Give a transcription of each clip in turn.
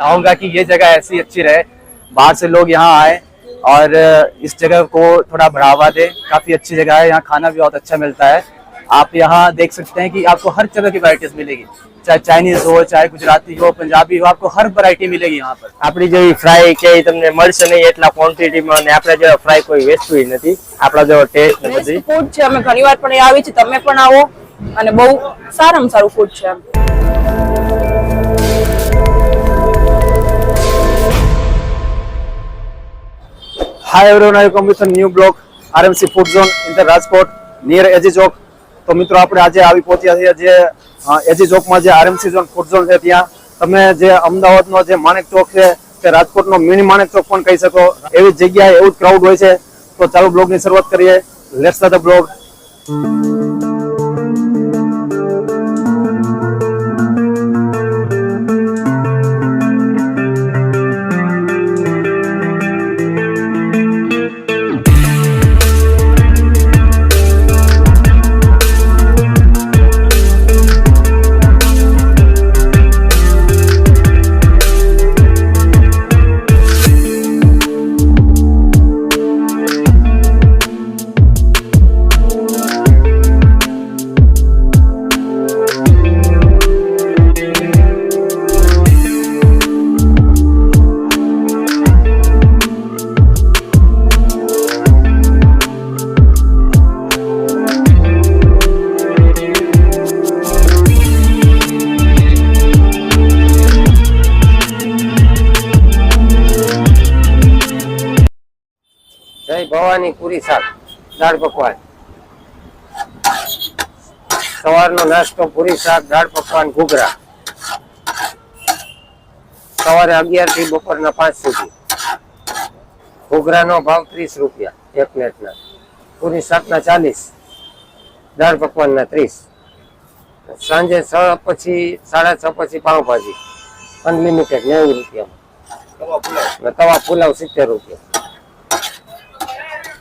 चाहूंगा कि ये जगह ऐसी अच्छी रहे बाहर से लोग यहाँ आए और इस जगह को थोड़ा बढ़ावा दे काफी अच्छी जगह है यहाँ खाना भी बहुत अच्छा मिलता है आप यहाँ देख सकते हैं कि आपको हर तरह की वैरायटीज मिलेगी चाहे चाइनीज हो चाहे गुजराती हो पंजाबी हो आपको हर वैरायटी मिलेगी यहाँ पर આપણી જેવી ફ્રાય કે ઈ તમને મળશે નહીં એટલા ક્વોન્ટિટીમાં અને આપણા જેવા ફ્રાય કોઈ વેચતું નથી આપણા જેવો ટેસ્ટ ને બધી બેસ્ટ ફૂડ છે અમે ઘણી વાર પણ અહીંયા આવી છે તમે પણ આવો અને બહુ સારામાં સારું ફૂડ છે એમ everyone I come with new block blog food zone in the Rajkot, near એજી ચોક તો મિત્રો, આપણે આજે આવી પહોંચ્યા છીએ જે એજી ચોકમાં જે આરએમસી ઝોન ફૂડ ઝોન છે ત્યાં. તમે જે અમદાવાદનો જે માણેક ચોક છે તે રાજકોટનો મિની માણેક ચોક પણ કહી શકો. એવી જગ્યાએ એવું જ ક્રાઉડ હોય છે. તો ચાલો બ્લોગની શરૂઆત કરીએ. લેટ્સ ધ બ્લોગ જય પૂરી શાક દાળ પકવાન. સવારનો નાસ્તો પૂરી શાક દાળ પકવાન ઘૂઘરા. સવારે અગિયારથી બપોરના પાંચ સુધી. ઘૂઘરાનો ભાવ ત્રીસ રૂપિયા એક પ્લેટના. પૂરી શાકના ચાલીસ દાળ પકવાનના ત્રીસ. સાંજે છ પછી સાડા છ પછી પાવભાજી અનલિમિટેડ નેવું રૂપિયા તવા પુલાવ સિત્તેર રૂપિયા.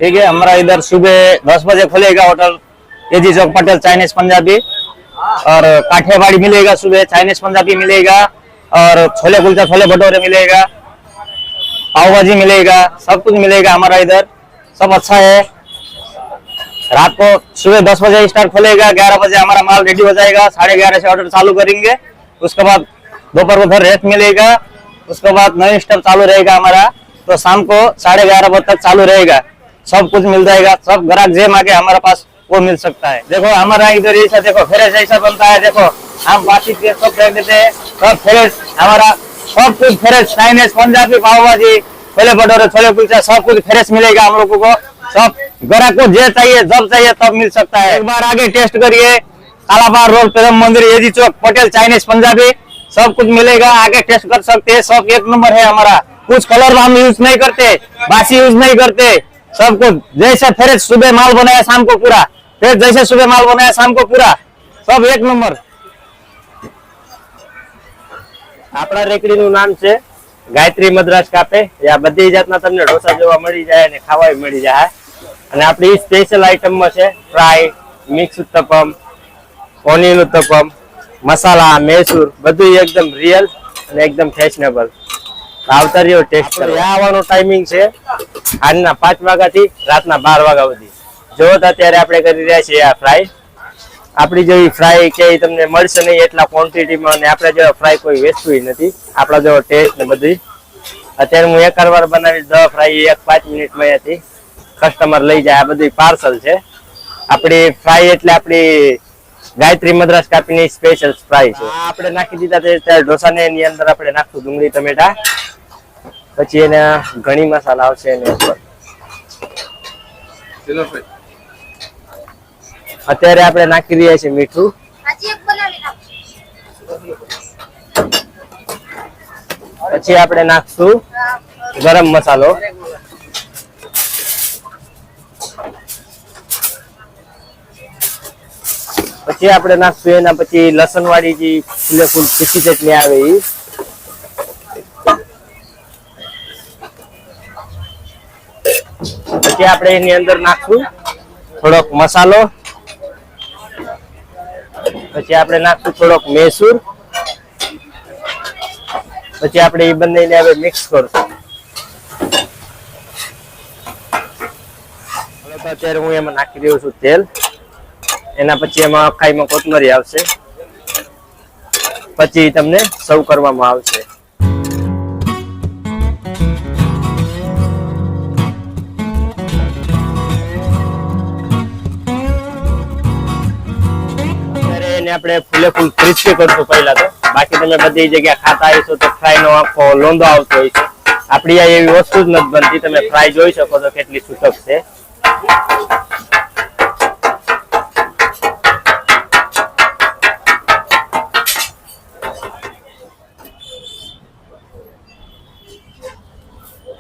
ठीक है, हमारा इधर सुबह दस बजे खुलेगा होटल। एजी चौक पटेल चाइनीज़ पंजाबी और काठियावाड़ी मिलेगा सुबह चाइनीज़ पंजाबी मिलेगा। और छोले कुलचा, छोले भटोरे मिलेगा। पाव भाजी मिलेगा, सब कुछ मिलेगा हमारा इधर। सब अच्छा है। रात को सुबह दस बजे स्टार्ट खुलेगा, ग्यारह बजे हमारा माल रेडी हो जाएगा। साढ़े ग्यारह से ऑर्डर चालू करेंगे। उसके बाद दोपहर को फिर रेस्ट मिलेगा। उसके बाद नई स्टॉप चालू रहेगा हमारा। तो शाम को साढ़े ग्यारह बजे तक चालू रहेगा। सब कुछ मिल जाएगा सब ग्राहक जे मांगे हमारे पास वो मिल सकता है देखो हमारा इधर ऐसा देखो फ्रेश ऐसा बनता है देखो हम बाकी के सब देख देते हैं सब फ्रेश हमारा सब कुछ फ्रेश चाइनीज पंजाबी पाव भाजी छोले भटूरे छोले कुलचा सब कुछ फ्रेश मिलेगा हम लोगों को सब ग्राहक को जे चाहिए जब चाहिए तब मिल सकता है एक बार आगे टेस्ट करिए Kalabar road Prem Mandir AG Chowk Patel Chinese Punjabi सब कुछ मिलेगा आगे टेस्ट कर सकते हैं सब एक नंबर है हमारा कुछ कलर हम यूज नहीं करते बासी यूज नहीं करते सब कुछ जैसे फ्रेश सुबह माल बनाया शाम को पूरा फिर जैसे सुबह माल बनाया शाम को पूरा सब एक नंबर આપણા રેકડીનું નામ છે ગાયત્રી મદ્રાસ કાફે જ્યાં બધી જાતના તમને ઢોસા જોવા મળી જાય અને ખાવા મળી જાય અને આપણી સ્પેશિયલ આઈટમમાં છે fry mix uttapam onion uttapam masala Mysore બધું એકદમ રિયલ અને એકદમ ફેશનેબલ આવતા રહ્યો ટેસ્ટ કરો આવવાનો ટાઈમિંગ છે સાંજના પાંચ વાગ્યાથી રાતના બાર વાગ્યા સુધી. જો તો અત્યારે આપણે કરી રહ્યા છીએ આ ફ્રાય આપણી જેવી ફ્રાય કે તમને મળશે નહીં એટલા ક્વોન્ટિટીમાં અને આપણે જેવા ફ્રાય કોઈ વેચતું નથી. આપણા જેવો ટેસ્ટ ને બધી. અત્યારે હું એક વાર બનાવી દસ ફ્રાય એક પાંચ મિનિટમાં અહીંયાથી કસ્ટમર લઈ જાય. આ બધી પાર્સલ છે. આપણી ફ્રાય એટલે આપણી ગાયત્રી મદ્રાસ કાપીની સ્પેશિયલ ફ્રાય છે. આપણે નાખી દીધા ઢોસાને એની અંદર આપણે નાખશું ડુંગળી ટમેટા. પછી એના ઘણી મસાલા આવશે એની ઉપર. અત્યારે આપણે નાખી રહ્યા છીએ મીઠું. પછી આપણે નાખશું ગરમ મસાલો. પછી આપણે નાખશું એના પછી લસણ વાળી જે ફૂલે ફૂલ તીખી ચટણી આવે એ પછી આપણે એની અંદર નાખશું થોડોક મસાલો. પછી આપણે નાખશું થોડોક મેસૂર. પછી આપણે એ બંનેને હવે મિક્સ કરશું. અત્યારે હું એમાં નાખી દઉં છું તેલ. એના પછી એમાં અખાઈમાં કોથમરી આવશે. પછી તમને સર્વ કરવામાં આવશે. એને આપણે ફૂલે ફૂલ ક્રિસ્પી કરશું પહેલા તો. બાકી તમે બધી જગ્યા ખાતા હશો તો ફ્રાય નો આખો લોંદો આવતો હોય છે. આપણી આ એવી વસ્તુ જ નથી બનતી. તમે ફ્રાય જોઈ શકો છો કેટલી સૂચક છે.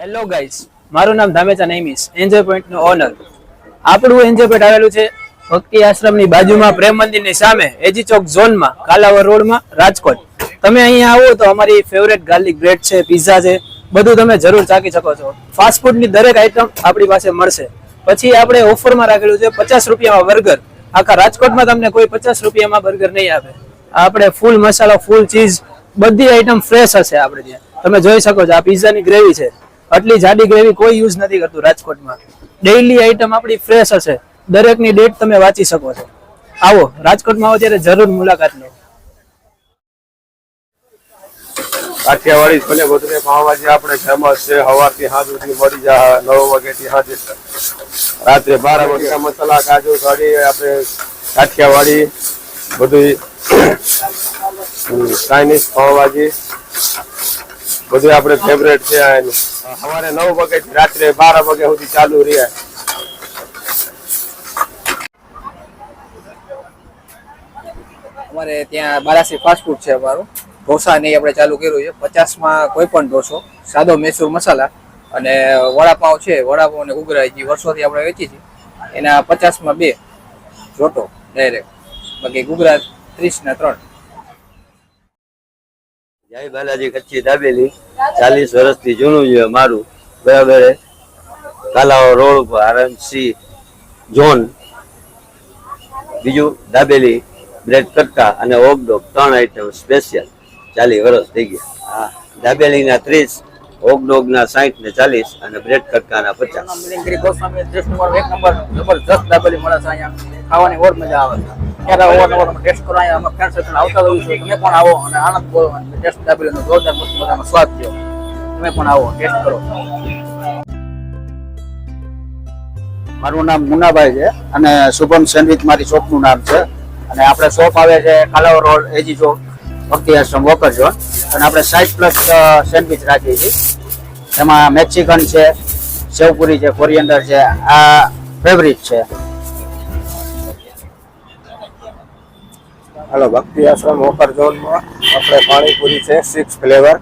હેલો ગાઈસ મારું નામ ધામેચા નૈમિસ એન્જોય પોઈન્ટ નો ઓનર આપણું એન્જોય પોઈન્ટ આવેલું છે ભક્તિ આશ્રમની બાજુમાં પ્રેમ મંદિરની સામે એજી ચોક ઝોનમાં, કાલાવર રોડમાં, રાજકોટ. તમે અહીંયા આવો તો અમારી ફેવરેટ ગાર્લિક બ્રેડ છે પિઝા છે, બધું તમે જરૂર ચાખી શકો છો. ફાસ્ટ ફૂડની દરેક આઈટમ આપણી પાસે મળશે. પછી આપણે ઓફરમાં રાખેલું છે પચાસ રૂપિયામાં બર્ગર. આખા રાજકોટમાં તમને કોઈ પચાસ રૂપિયામાં બર્ગર નહીં આપે. આપણે ફૂલ મસાલો, ફૂલ ચીઝ, બધી આઈટમ ફ્રેશ હશે આપણે ત્યાં. તમે જોઈ શકો છો આ પિઝાની ગ્રેવી છે. આટલી જાડી ગ્રેવી કોઈ યુઝ નથી કરતું રાજકોટમાં. ડેઈલી આઈટમ આપણી ફ્રેશ હશે. દરેકની ડેટ તમે વાંચી શકો છો. આવો, રાજકોટમાં આવો ત્યારે જરૂર મુલાકાત લો. કાઠિયાવાડી છોલે ભટુરે પાવભાજી આપણે ફેમસ છે. સવારથી સાંજ સુધી મળી જાય નવ વાગ્યાથી સાંજે રાત્રે બાર વાગ્યા મસાલા, કાજુ કઢી આપણે કાઠિયાવાડી બધું ચાઇનીઝ પાવભાજી બધું આપણે ફેવરેટ છે સવારે નવ વાગ્યાથી રાત્રે બાર વાગ્યા સુધી ચાલુ રહે. અમારે ત્યાં બાલાસી ફાસ્ટફૂડ છે અમારું. ઢોસા ને આપણે ચાલુ કર્યું છે. પચાસમાં કોઈ પણ ઢોસો, સાદો મૈસૂર મસાલા અને વડાપાઉં છે વડાપાઉં ને ઉગરાય જે વર્ષોથી આપણે વેચી છે એના પચાસમાં બે જોટો ડાયરેક્ટ બાકી ગુગરા ત્રીસ ના ત્રણ. જય બાલાજી કચ્છી દાબેલી. ચાલીસ વર્ષથી જૂનું છે મારું બરાબર કાલાઓ રોડ ઉપર, આરએમસી, ઝોન. બીજું દાબેલી. બ્રેડ કટકા અને ઓગડોગ ત્રણ આઈટમ સ્પેશિયલ ચાલીસ વર્ષ થઈ ગયા. હા, દાબેલીના ત્રીસ ઓગડોગના સાહીઠ ને ચાલીસ અને બ્રેડ કટકાના પચાસ. જબરજસ્ત દાબેલી મળે છે અહીંયા. ખાવાની ઓર મજા આવે છે. અહીંયા અમે આવતા હોઈએ છીએ આવો અને આનંદ બોલો ટેસ્ટ સ્વાદ થયો તમે પણ આવો મારું નામ મુન્નાભાઈ છે અને શુભમ સેન્ડવિચ મારી શોપનું નામ છે. અને આપણે શોપ આવે છે કાલાવર રોડ એજી ચોક ભક્તિ આશ્રમ વોકર ઝોન અને આપણે સાઈઠ પ્લસ સેન્ડવિચ રાખીએ છીએ. એમાં મેક્સિકન છે, સેવપુરી છે કોરિયન્ડર છે, આ ફેવરિટ છે. હાલો, ભક્તિ આશ્રમ વોકર ઝોનમાં આપણે પાણીપુરી છે સિક્સ ફ્લેવર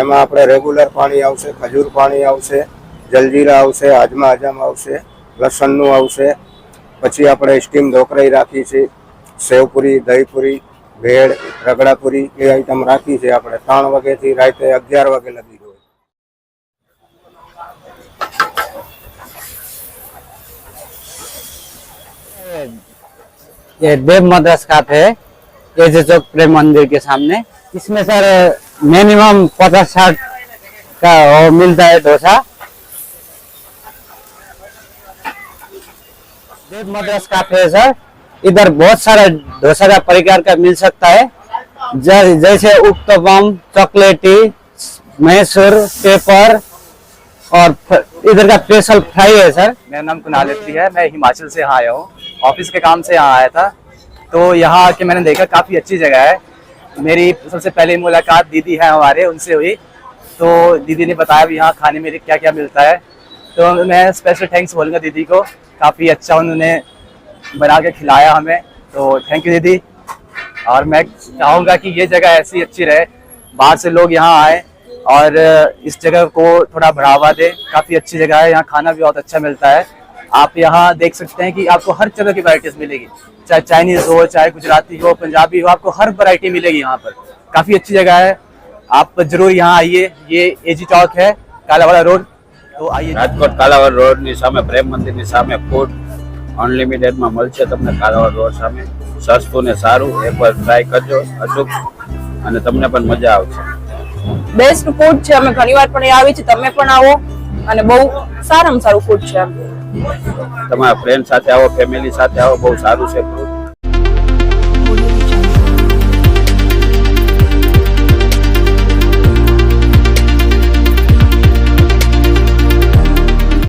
એમાં આપણે રેગ્યુલર પાણી આવશે, ખજૂર પાણી આવશે, જલજીરા આવશે હાજમા હજામ આવશે, લસણનું આવશે. પછી આપણે સ્ટીમ ઢોકરાઈ રાખી છે. સેવપુરી દહીપુરી ભેળ રગડાપુરી એ આઈટમ રાખી છે આપણે ત્રણ વાગ્યાથી રાતે અગિયાર વાગે લગી હોય ये देव मद्रास काफे है ये जो चौक प्रेम मंदिर के सामने इसमें सर मिनिमम पचास साठ का वो मिलता है डोसा देव मद्रास काफे है सर इधर बहुत सारा डोसा का प्रकार का मिल सकता है। जैसे उत्तपम चॉकलेटी, मैसूर, पेपर और इधर का स्पेशल फ्राई है, सर। मेरा नाम अत्री है। मैं हिमाचल से यहाँ आया हूँ। ऑफ़िस के काम से यहाँ आया था। तो यहाँ आके मैंने देखा काफ़ी अच्छी जगह है। मेरी सबसे पहली मुलाकात दीदी है हमारे, उनसे हुई। तो दीदी ने बताया यहाँ खाने में क्या क्या मिलता है। तो मैं स्पेशल थैंक्स बोलूँगा दीदी को। काफ़ी अच्छा उन्होंने बना के खिलाया हमें तो थैंक यू दीदी और मैं चाहूँगा कि ये जगह ऐसी अच्छी रहे बाहर से लोग यहाँ आए और इस जगह को थोड़ा बढ़ावा दे काफ़ी अच्छी जगह है यहाँ खाना भी बहुत अच्छा मिलता है आप यहाँ देख सकते हैं कि आपको हर तरह की वैरायटीज मिलेगी चाहे चाइनीज हो चाहे गुजराती हो पंजाबी हो आपको हर वैरायटी मिलेगी यहाँ पर काफ़ी अच्छी जगह है आप जरूर यहाँ आइए ये एजी चौक है कालावाड़ा रोड तो आइए રાજકોટ કાલાવડ રોડ ની સામે પ્રેમ મંદિર ની સામે ફૂડ અનલિમિટેડમાં મળશે તમને કાલાવડ રોડ સામે. સસ્તું ને સારું. એકવાર ટ્રાય કરજો. અચૂક અને તમને પણ મજા આવશે. બેસ્ટ ફૂડ છે. અમે ઘણીવાર પણ આવી છે. તમે પણ આવો. અને બહુ સારામાં સારું ફૂડ છે. તમારા ફ્રેન્ડ સાથે આવો ફેમિલી સાથે આવો. બહુ સારું છે ફ્રૂટ